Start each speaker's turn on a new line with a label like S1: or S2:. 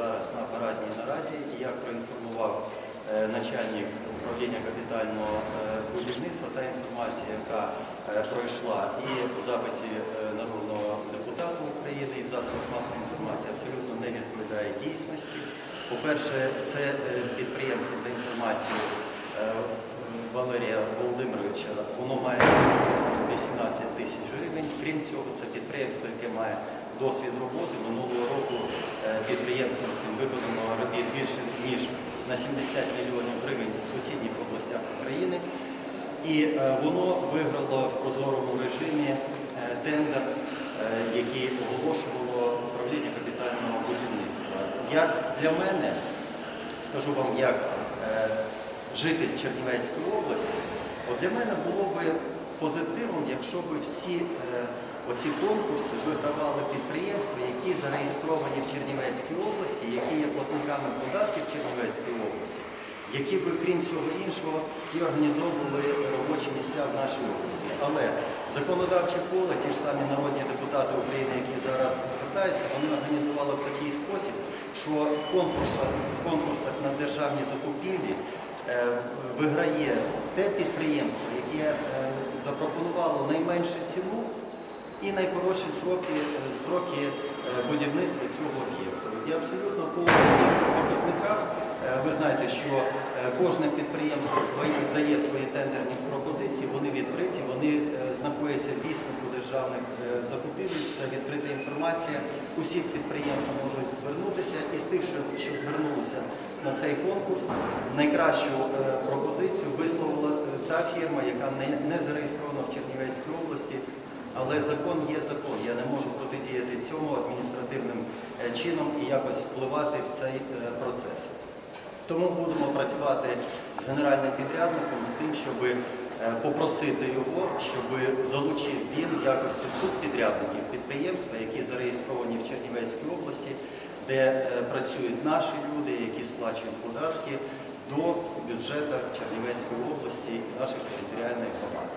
S1: зараз на парадній нараді, і як проінформував е, начальник управління капітального е, будівництва, та інформація, яка е, пройшла і в запиті народного депутата України, і в засобах масової інформації абсолютно не відповідає дійсності. По-перше, це підприємство за інформацією Валерія Володимировича, воно має 18 тисяч гривень. Крім цього, це підприємство, яке має досвід роботи. Минулого року е, підприємством цим виконано робіт більше ніж на 70 мільйонів гривень в сусідніх областях України. І е, воно виграло в прозорому режимі е, тендер, який оголошувало управління капітального будівництва. Як для мене, скажу вам, як житель Чернівецької області, от для мене було би позитивом, якщо б всі оці конкурси вигравали підприємства, які зареєстровані в Чернівецькій області, які є платниками податків Чернівецької області, які би, крім всього іншого, і організовували робочі місця в нашій області. Але законодавче поле, ті ж самі народні депутати України, які зараз звертаються, вони організували в такий спосіб, що в конкурсах, в конкурсах на державні закупівлі е, виграє те підприємство, яке е, запропонувало найменшу ціну і найкоротші строки, е, строки е, будівництва цього об'єкту. І абсолютно по цих показниках е, ви знаєте, що кожне підприємство здає свої тендерні пропозиції, вони відкриті, вони знаходяться в віснику державних закупівель, це відкрита інформація. Усі підприємства можуть звернутися, і з тих, що, звернулися на цей конкурс, найкращу пропозицію висловила та фірма, яка не зареєстрована в Чернівецькій області. Але закон є закон. Я не можу протидіяти цьому адміністративним е, чином і якось впливати в цей е, процес. Тому будемо працювати з генеральним підрядником з тим, щоб е, попросити його, щоб залучив він в якості субпідрядників підприємства, які зареєстровані в Чернівецькій області, де працюють наші люди, які сплачують податки до бюджету Чернівецької області наших територіальних громад.